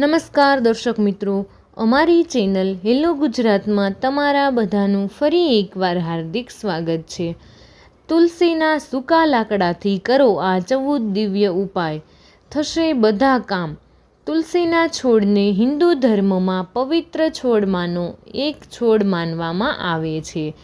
નમસ્કાર દર્શક મિત્રો. અમારી ચેનલ હેલો ગુજરાતમાં તમારા બધાનું ફરી એકવાર હાર્દિક સ્વાગત છે. તુલસીના સૂકા લાકડાથી કરો આ ચૌદ દિવ્ય ઉપાય. થશે બધા કામ. તુલસીના છોડને હિન્દુ ધર્મમાં પવિત્ર છોડમાંનો એક છોડ માનવામાં આવે છે.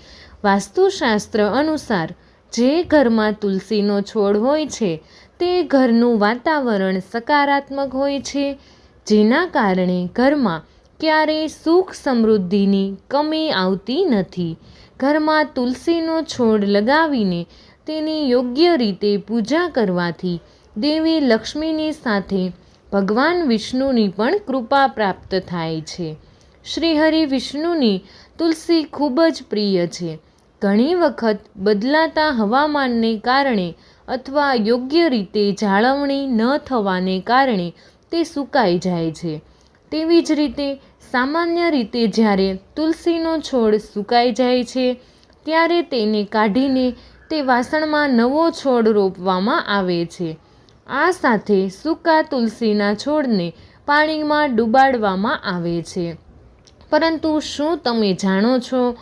વાસ્તુશાસ્ત્ર અનુસાર, જે ઘરમાં તુલસીનો છોડ હોય છે, તે ઘરનું વાતાવરણ સકારાત્મક હોય છે જેના કારણે ઘરમાં ક્યારેય સુખ સમૃદ્ધિની કમી આવતી નથી. ઘરમાં તુલસીનો છોડ લગાવીને તેની યોગ્ય રીતે પૂજા કરવાથી દેવી લક્ષ્મીની સાથે ભગવાન વિષ્ણુની પણ કૃપા પ્રાપ્ત થાય છે. શ્રીહરિ વિષ્ણુની તુલસી ખૂબ જ પ્રિય છે. ઘણી વખત બદલાતા હવામાનને કારણે અથવા યોગ્ય રીતે જાળવણી ન થવાને કારણે તે સુકાઈ જાય છે. તેવી જ રીતે સામાન્ય રીતે જ્યારે તુલસીનો છોડ સુકાઈ જાય છે, ત્યારે તેને કાઢીને તે વાસણમાં નવો છોડ રોપવામાં આવે છે. આ સાથે સૂકા તુલસીના છોડને પાણીમાં ડૂબાડવામાં આવે છે. પરંતુ શું તમે જાણો છો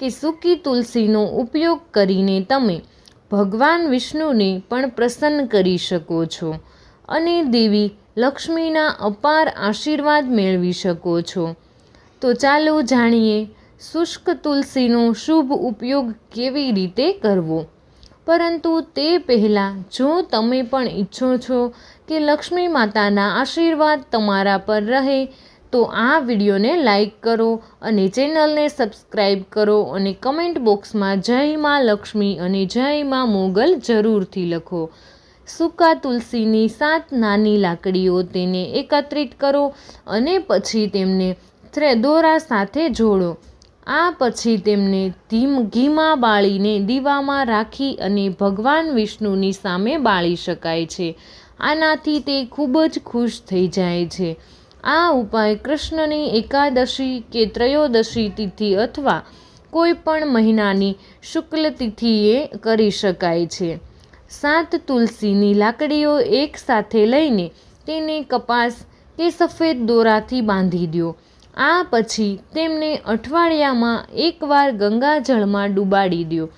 કે સૂકી તુલસીનો ઉપયોગ કરીને તમે ભગવાન વિષ્ણુને પણ પ્રસન્ન કરી શકો છો? અને દેવી લક્ષ્મીના અપાર આશીર્વાદ મેળવી શકો છો. તો ચાલો જાણીએ, શુષ્ક તુલસીનો શુભ ઉપયોગ કેવી રીતે કરવો? પરંતુ તે પહેલાં, જો તમે પણ ઈચ્છો છો કે લક્ષ્મી માતાના આશીર્વાદ તમારા પર રહે, તો આ વિડીયોને લાઈક કરો અને ચેનલને સબસ્ક્રાઈબ કરો અને કમેન્ટ બોક્સમાં જય માં લક્ષ્મી અને જય માં મોગલ જરૂરથી લખો. સૂકા તુલસીની સાત નાની લાકડીઓ તેને એકત્રિત કરો અને પછી તેમને દોરા સાથે જોડો. આ પછી તેમને ધીમ ઘીમાં બાળીને દીવામાં રાખી અને ભગવાન વિષ્ણુની સામે બાળી શકાય છે. આનાથી તે ખૂબ જ ખુશ થઈ જાય છે. આ ઉપાય કૃષ્ણની એકાદશી કે ત્રયોદશી તિથિ અથવા કોઈ પણ મહિનાની શુક્લ તિથિએ કરી શકાય છે. સાત તુલસીની લાકડીઓ એકસાથે લઈને તેને કપાસ કે સફેદ દોરાથી બાંધી દો આ પછી તેમને અઠવાડિયામાં એકવાર ગંગાજળમાં ડૂબાડી દો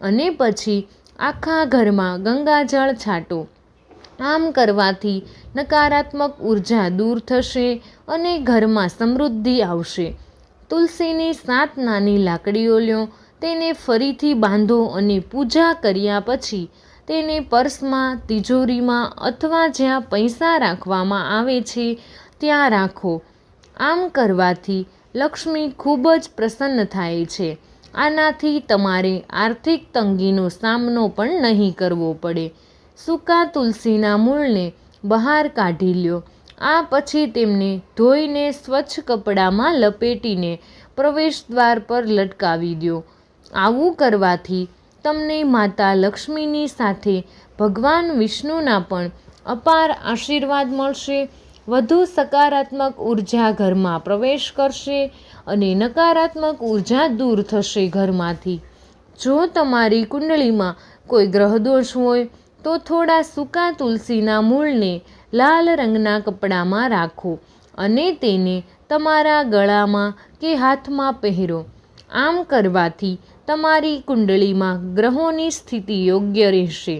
અને પછી આખા ઘરમાં ગંગાજળ છાંટો. આમ કરવાથી નકારાત્મક ઊર્જા દૂર થશે અને ઘરમાં સમૃદ્ધિ આવશે. તુલસીની સાત નાની લાકડીઓ લ્યો, તેને ફરીથી બાંધો અને પૂજા કર્યા પછી તેને પર્સમાં, તિજોરીમાં અથવા જ્યાં પૈસા રાખવામાં આવે છે, ત્યાં રાખો. આમ કરવાથી લક્ષ્મી ખૂબ જ પ્રસન્ન થાય છે. આનાથી તમારે આર્થિક તંગીનો સામનો પણ નહીં કરવો પડે. સૂકા તુલસીના મૂળને બહાર કાઢી લ્યો. આ પછી તેમને ધોઈને સ્વચ્છ કપડામાં લપેટીને પ્રવેશદ્વાર પર લટકાવી દો આવું કરવાથી તમને માતા લક્ષ્મીની સાથે ભગવાન વિષ્ણુના પણ અપાર આશીર્વાદ મળશે, વધુ સકારાત્મક ઊર્જા ઘરમાં પ્રવેશ કરશે અને નકારાત્મક ઊર્જા દૂર થશે ઘરમાંથી. જો તમારી કુંડળીમાં કોઈ ગ્રહદોષ હોય, તો થોડા સૂકા તુલસીના મૂળને લાલ રંગના કપડામાં રાખો અને તેને તમારા ગળામાં કે હાથમાં પહેરો. આમ કરવાથી તમારી કુંડળીમાં ગ્રહોની સ્થિતિ યોગ્ય રહેશે.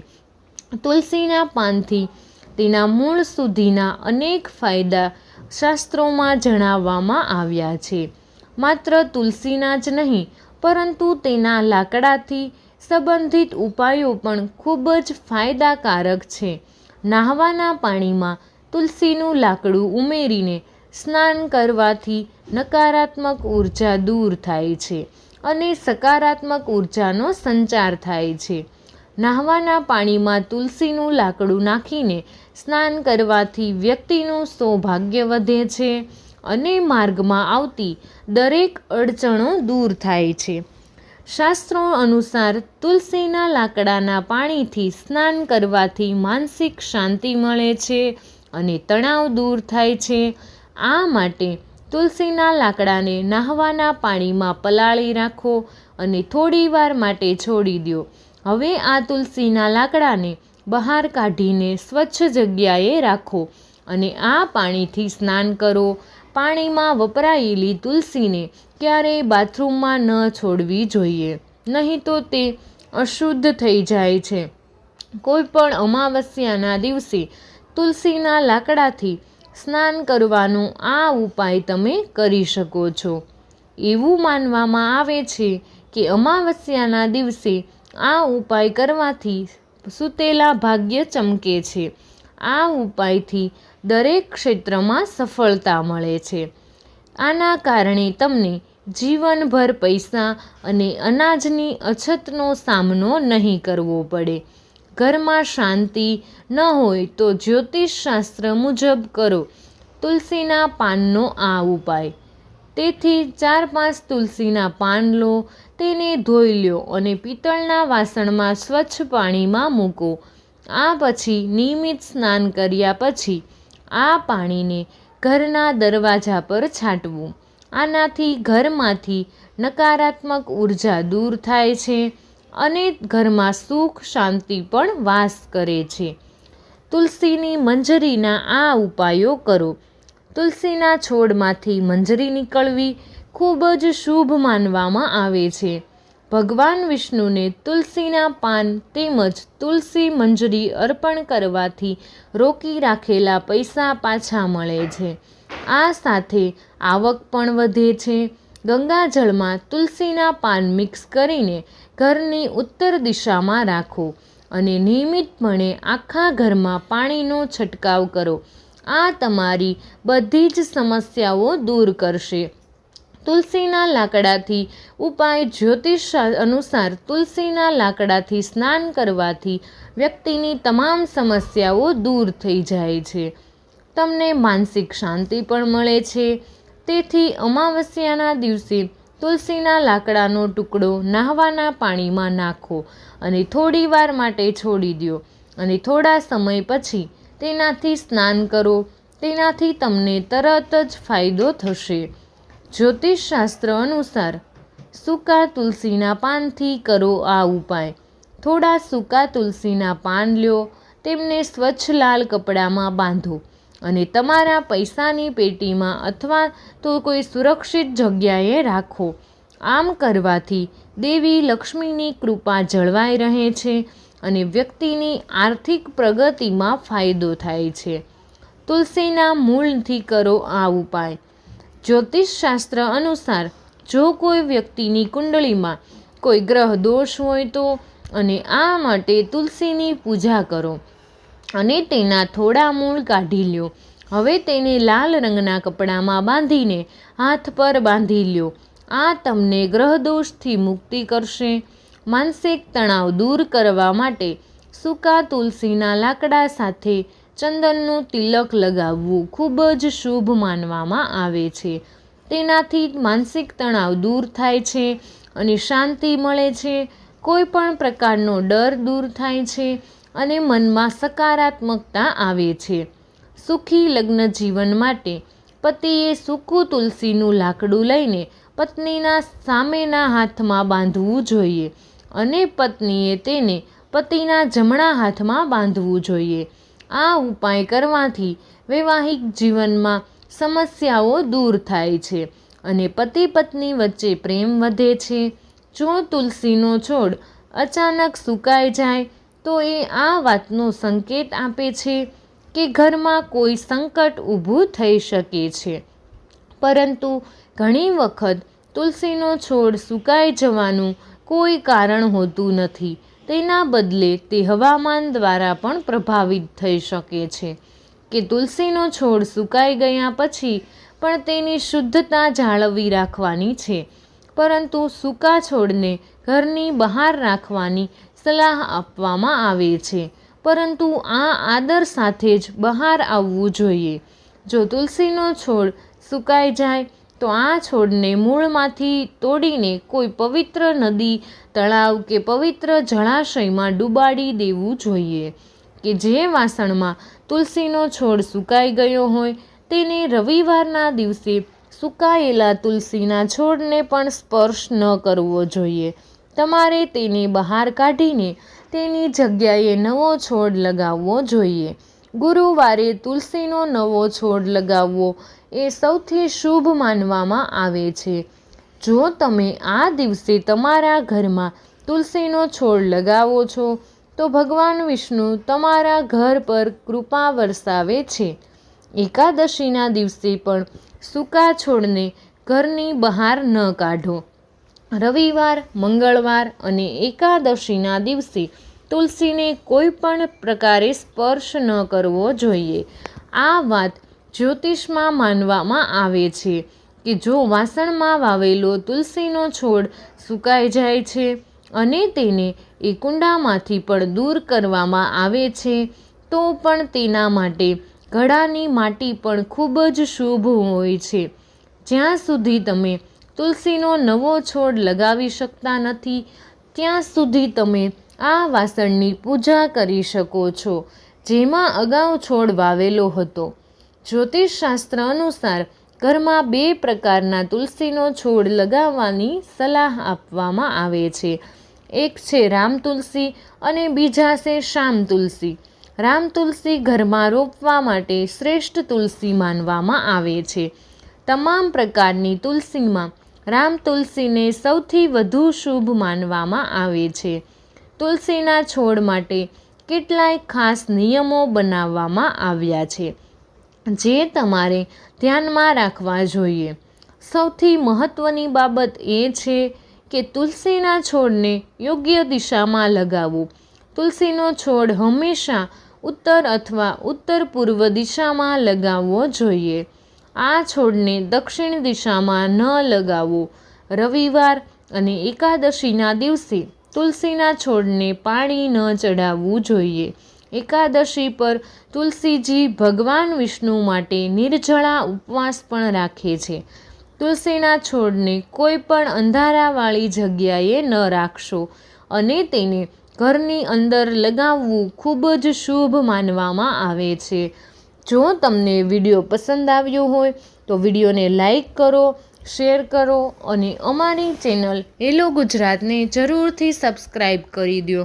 તુલસીના પાનથી તેના મૂળ સુધીના અનેક ફાયદા શાસ્ત્રોમાં જણાવવામાં આવ્યા છે. માત્ર તુલસીના જ નહીં, પરંતુ તેના લાકડાથી સંબંધિત ઉપાયો પણ ખૂબ જ ફાયદાકારક છે. નાહવાના પાણીમાં તુલસીનું લાકડું ઉમેરીને સ્નાન કરવાથી નકારાત્મક ઊર્જા દૂર થાય છે. અને સકારાત્મક ઉર્જાનો સંચાર થાય છે. નાહવાના પાણીમાં તુલસીનું લાકડું નાખીને સ્નાન કરવાથી વ્યક્તિનું સૌભાગ્ય વધે છે અને માર્ગમાં આવતી દરેક અડચણો દૂર થાય છે. શાસ્ત્રો અનુસાર તુલસીના લાકડાના પાણીથી સ્નાન કરવાથી માનસિક શાંતિ મળે છે અને તણાવ દૂર થાય છે. આ માટે તુલસીના લાકડાને નાહવાના પાણીમાં પલાળી રાખો અને થોડીવાર માટે છોડી દો હવે આ તુલસીના લાકડાને બહાર કાઢીને સ્વચ્છ જગ્યાએ રાખો અને આ પાણીથી સ્નાન કરો. પાણીમાં વપરાયેલી તુલસીને ક્યારેય બાથરૂમમાં ન છોડવી જોઈએ, નહીં તો તે અશુદ્ધ થઈ જાય છે. કોઈ પણ અમાવસ્યાના દિવસે તુલસીના લાકડાથી સ્નાન કરવાનો આ ઉપાય તમે કરી શકો છો. એવું માનવામાં આવે છે કે અમાવસ્યાના દિવસે આ ઉપાય કરવાથી સુતેલા ભાગ્ય ચમકે છે. આ ઉપાયથી દરેક ક્ષેત્રમાં સફળતા મળે છે. આના કારણે તમને જીવનભર પૈસા અને અનાજની અછતનો સામનો નહીં કરવો પડે. ઘરમાં શાંતિ ન હોય તો જ્યોતિષશાસ્ત્ર મુજબ કરો. તુલસીના પાનનો આ ઉપાય. તેથી ચાર પાંચ તુલસીના પાન લો, તેને ધોઈ લો અને પિત્તળના વાસણમાં સ્વચ્છ પાણીમાં મૂકો. આ પછી નિયમિત સ્નાન કર્યા પછી આ પાણીને ઘરના દરવાજા પર છાંટવું. આનાથી ઘરમાંથી નકારાત્મક ઊર્જા દૂર થાય છે. અને ઘરમાં સુખ, શાંતિ પણ વાસ કરે છે. તુલસીની મંજરીના આ ઉપાયો કરો. તુલસીના છોડમાંથી મંજરી નીકળવી ખૂબ જ શુભ માનવામાં આવે છે. ભગવાન વિષ્ણુને તુલસીના પાન તેમજ તુલસી મંજરી અર્પણ કરવાથી રોકી રાખેલા પૈસા પાછા મળે છે. આ સાથે આવક પણ વધે છે. ગંગાજળમાં તુલસીના પાન મિક્સ કરીને ઘરની ઉત્તર દિશામાં રાખો અને નિયમિતપણે આખા ઘરમાં પાણીનો છંટકાવ કરો. આ તમારી બધી જ સમસ્યાઓ દૂર કરશે. તુલસીના લાકડાથી ઉપાય જ્યોતિષ અનુસાર તુલસીના લાકડાથી સ્નાન કરવાથી વ્યક્તિની તમામ સમસ્યાઓ દૂર થઈ જાય છે. તમને માનસિક શાંતિ પણ મળે છે. તેથી અમાવસ્યાના દિવસે તુલસીના લાકડાનો ટુકડો નાહવાના પાણીમાં નાખો અને થોડી વાર માટે છોડી દો અને થોડા સમય પછી તેનાથી સ્નાન કરો. તેનાથી તમને તરત જ ફાયદો થશે. જ્યોતિષશાસ્ત્ર અનુસાર સૂકા તુલસીના પાનથી કરો આ ઉપાય. થોડા સૂકા તુલસીના પાન લ્યો. તેમને સ્વચ્છ લાલ કપડામાં બાંધો. અને તમારા પૈસાની પેટીમાં અથવા તો કોઈ સુરક્ષિત જગ્યાએ રાખો. આમ કરવાથી દેવી લક્ષ્મીની કૃપા જળવાઈ રહે છે અને વ્યક્તિની આર્થિક પ્રગતિમાં ફાયદો થાય છે. તુલસીના મૂળથી કરો આ ઉપાય. જ્યોતિષશાસ્ત્ર અનુસાર જો કોઈ વ્યક્તિની કુંડળીમાં કોઈ ગ્રહ દોષ હોય તો અને આ માટે તુલસીની પૂજા કરો. અને તેના થોડા મૂળ કાઢી લ્યો. હવે તેને લાલ રંગના કપડામાં બાંધીને હાથ પર બાંધી લ્યો. આ તમને ગ્રહદોષથી મુક્તિ કરશે. માનસિક તણાવ દૂર કરવા માટે સૂકા તુલસીના લાકડા સાથે ચંદનનું તિલક લગાવવું ખૂબ જ શુભ માનવામાં આવે છે. તેનાથી માનસિક તણાવ દૂર થાય છે અને શાંતિ મળે છે. કોઈ પણ પ્રકારનો ડર દૂર થાય છે. અને મનમાં સકારાત્મકતા આવે છે. સુખી લગ્ન જીવન માટે પતિએ સૂકું તુલસીનું લાકડું લઈને પત્નીના સામેના હાથમાં બાંધવું જોઈએ અને પત્નીએ તેને પતિના જમણા હાથમાં બાંધવું જોઈએ. આ ઉપાય કરવાથી વૈવાહિક જીવનમાં સમસ્યાઓ દૂર થાય છે અને પતિ પત્ની વચ્ચે પ્રેમ વધે છે. જો તુલસીનો છોડ અચાનક સુકાઈ જાય તો એ આ વાતનો સંકેત આપે છે કે ઘરમાં કોઈ સંકટ ઊભું થઈ શકે છે. પરંતુ ઘણી વખત તુલસીનો છોડ સુકાઈ જવાનું કોઈ કારણ હોતું નથી. તેના બદલે તે હવામાન દ્વારા પણ પ્રભાવિત થઈ શકે છે કે તુલસીનો છોડ સુકાઈ ગયા પછી પણ તેની શુદ્ધતા જાળવી રાખવાની છે. પરંતુ સૂકા છોડને ઘરની બહાર રાખવાની સલાહ આપવામાં આવે છે. પરંતુ આ આદર સાથે જ બહાર આવવું જોઈએ. જો તુલસીનો છોડ સુકાઈ જાય, તો આ છોડને મૂળમાંથી તોડીને કોઈ પવિત્ર નદી, તળાવ કે પવિત્ર જળાશયમાં ડૂબાડી દેવું જોઈએ. કે જે વાસણમાં તુલસીનો છોડ સુકાઈ ગયો હોય, તેને રવિવારના દિવસે સુકાયેલા તુલસીના છોડને પણ સ્પર્શ ન કરવો જોઈએ. તમારે તેને બહાર કાઢીને તેની જગ્યાએ નવો છોડ લગાવવો જોઈએ. ગુરુવારે તુલસીનો નવો છોડ લગાવવો એ સૌથી શુભ માનવામાં આવે છે. જો તમે આ દિવસે તમારા ઘરમાં તુલસીનો છોડ લગાવો છો, તો ભગવાન વિષ્ણુ તમારા ઘર પર કૃપા વરસાવે છે. એકાદશીના દિવસે પણ સૂકા છોડને ઘરની બહાર ન કાઢો. રવિવાર, મંગળવાર અને એકાદશીના દિવસે તુલસીને કોઈ પણ પ્રકારે સ્પર્શ ન કરવો જોઈએ. આ વાત જ્યોતિષમાં માનવામાં આવે છે કે જો વાસણમાં વાવેલો તુલસીનો છોડ સુકાઈ જાય છે અને તેને એ કુંડામાંથી પણ દૂર કરવામાં આવે છે, તો પણ તેના માટે ઘડાની માટી પણ ખૂબ જ શુભ હોય છે. જ્યાં સુધી તમે તુલસીનો નવો છોડ લગાવી શકતા નથી. ત્યાં સુધી તમે આ વાસણની પૂજા કરી શકો છો, જેમાં અગાઉ છોડ વાવેલો હતો. જ્યોતિષશાસ્ત્ર અનુસાર ઘરમાં બે પ્રકારના તુલસીનો છોડ લગાવવાની સલાહ આપવામાં આવે છે. એક છે રામ તુલસી અને બીજા છે શ્યામ તુલસી. રામ તુલસી ઘરમાં રોપવા માટે શ્રેષ્ઠ તુલસી માનવામાં આવે છે. તમામ પ્રકારની તુલસીમાં રામ તુલસીને સૌથી વધુ શુભ માનવામાં આવે છે. તુલસીના છોડ માટે કેટલાય ખાસ નિયમો બનાવવામાં આવ્યા છે, જે તમારે ધ્યાનમાં રાખવા જોઈએ. સૌથી મહત્ત્વની બાબત એ છે કે તુલસીના છોડને યોગ્ય દિશામાં લગાવવું તુલસીનો છોડ હંમેશા ઉત્તર અથવા ઉત્તર પૂર્વ દિશામાં લગાવવો જોઈએ. આ છોડને દક્ષિણ દિશામાં ન લગાવવો રવિવાર અને એકાદશીના દિવસે તુલસીના છોડને પાણી ન ચડાવવું જોઈએ. એકાદશી પર તુલસીજી ભગવાન વિષ્ણુ માટે નિર્જળા ઉપવાસ પણ રાખે છે. તુલસીના છોડને કોઈ પણ અંધારાવાળી જગ્યાએ ન રાખશો અને તેને ઘરની અંદર લગાવવું ખૂબ જ શુભ માનવામાં આવે છે. જો તમને વીડિયો પસંદ આવ્યો હોય, તો વિડીયોને લાઈક કરો, શેર કરો અને અમારી ચેનલ હેલો ગુજરાતને જરૂરથી સબસ્ક્રાઈબ કરી દો